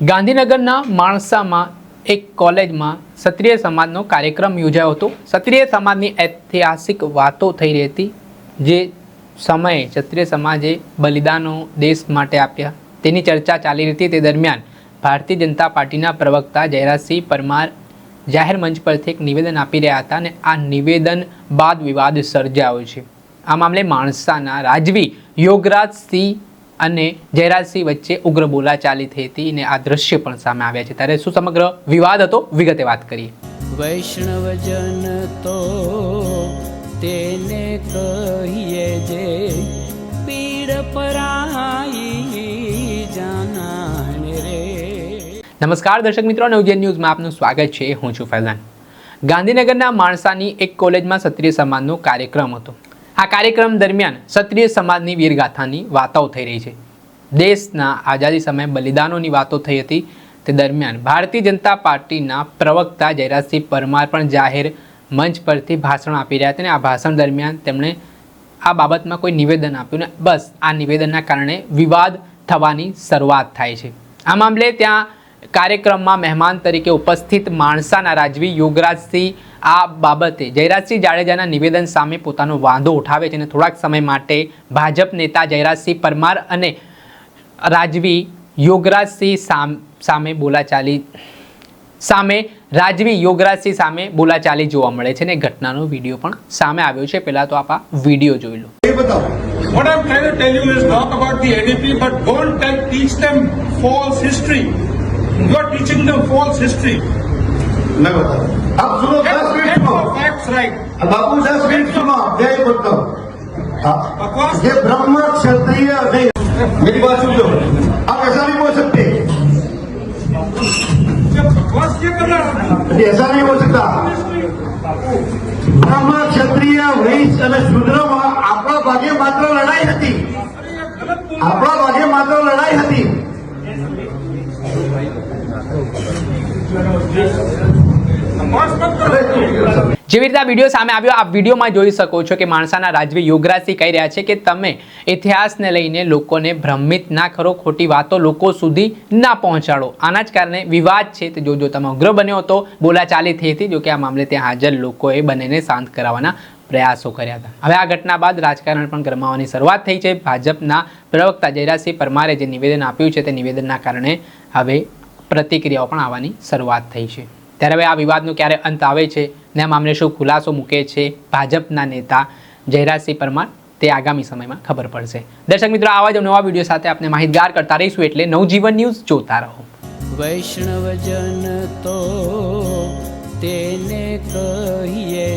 ગાંધીનગરના માણસામાં એક કોલેજમાં ક્ષત્રિય સમાજનો કાર્યક્રમ યોજાયો હતો. ક્ષત્રિય સમાજની ઐતિહાસિક વાતો થઈ રહી હતી, જે સમયે ક્ષત્રિય સમાજે બલિદાનો દેશ માટે આપ્યા. તેની ચર્ચા ચાલી રહી હતી. તે દરમિયાન ભારતીય જનતા પાર્ટીના પ્રવક્તા જયરાજસિંહ પરમાર જાહેર મંચ પરથી એક નિવેદન આપી રહ્યા હતા અને આ નિવેદન બાદ વિવાદ સર્જાયો છે. આ મામલે માણસાના રાજવી યોગરાજસિંહ અને જયરાજસિંહ વચ્ચે ઉગ્ર બોલાચાલી થઈ હતી અને આ દ્રશ્ય પણ સામે આવ્યા છે. ત્યારે શું સમગ્ર વિવાદ હતો? વિગતે વાત કરીએ. વૈષ્ણવજન તો તેને કહીએ જે પીડ પરાઈ જાનાને રે. નમસ્કાર દર્શક મિત્રો નવજન ન્યૂઝમાં આપનું સ્વાગત છે. હું છું ફૈઝાન. ગાંધીનગરના માણસાની એક કોલેજમાં ક્ષત્રિય સમાજનો કાર્યક્રમ હતો. આ કાર્યક્રમ દરમિયાન ક્ષત્રિય સમાજની વીરગાથાની વાતો થઈ રહી છે. દેશના આઝાદી સમયે બલિદાનોની વાતો થઈ હતી. તે દરમિયાન ભારતીય જનતા પાર્ટીના પ્રવક્તા જયરાજસિંહ પરમાર પણ જાહેર મંચ પરથી ભાષણ આપી રહ્યા હતા અને આ ભાષણ દરમિયાન તેમણે આ બાબતમાં કોઈ નિવેદન આપ્યું ને. બસ, આ નિવેદનના કારણે વિવાદ થવાની શરૂઆત થાય છે. આ મામલે ત્યાં કાર્યક્રમમાં મહેમાન તરીકે ઉપસ્થિત માણસાના રાજવી યોગરાજસિંહ આ બાબતે જયરાજસિંહ જાડેજાના નિવેદન સામે પોતાનો વાંધો ઉઠાવે છે અને થોડાક સમય માટે ભાજપ નેતા જયરાજસિંહ પરમાર અને રાજવી યોગરાજસિંહ સામે બોલાચાલી સામે રાજવી યોગરાજસિંહ સામે બોલાચાલી જોવા મળે છે અને ઘટનાનો વીડિયો પણ સામે આવ્યો છે પહેલાં તો આપ આ વીડિયો જોઈ લો What I'm trying to tell you is not about the NDP, but don't tell, teach them false history. You are teaching them false history. No. Absolutely. रहा हूं। अब सुनो Get, दस मिनट get सुनो your facts right. अब बाबू दस minute सुनो आप मैं बोलता हूँ हाँ, बकवास ये ब्रह्म क्षत्रिय नहीं मेरी बात सुन लो आप ऐसा नहीं बोल सकते ये बकवास ये कर रहा है ये ऐसा नहीं बोल सकता બ્રહ્મ ક્ષત્રિય વૈશ્ય અને શુદ્રમાં આપણા ભાગે માત્ર લડાઈ હતી આપણા ભાગે માત્ર લડાઈ હતી बकवास मत करो જેવી રીતે આ વીડિયો સામે આવ્યો આ વિડીયોમાં જોઈ શકો છો કે માણસાના રાજવી યોગરાજસિંહ કહી રહ્યા છે કે તમે ઇતિહાસને લઈને લોકોને ભ્રમિત ના કરો, ખોટી વાતો લોકો સુધી ના પહોંચાડો. આના જ કારણે વિવાદ છે. તે જોજો તમે ઉગ્ર બન્યો હતો બોલાચાલી થઈ હતી, જો કે આ મામલે ત્યાં હાજર લોકોએ બંનેને શાંત કરાવવાના પ્રયાસો કર્યા હતા. હવે આ ઘટના બાદ રાજકારણ પણ ગરમાવાની શરૂઆત થઈ છે. ભાજપના પ્રવક્તા જયરાજસિંહ પરમારે જે નિવેદન આપ્યું છે, તે નિવેદનના કારણે હવે પ્રતિક્રિયાઓ પણ આવવાની શરૂઆત થઈ છે. ત્યારે હવે આ વિવાદનો ક્યારે અંત આવે છે ને આ મામલે શું ખુલાસો મૂકે છે ભાજપના નેતા જયરાજસિંહ પરમાર? તે આગામી સમયમાં ખબર પડશે. દર્શક મિત્રો, આવા જ નવા વીડિયો સાથે આપણે માહિતગાર કરતા રહીશું એટલે નવજીવન ન્યૂઝ જોતા રહો. વૈષ્ણવજન તો તેને કહીએ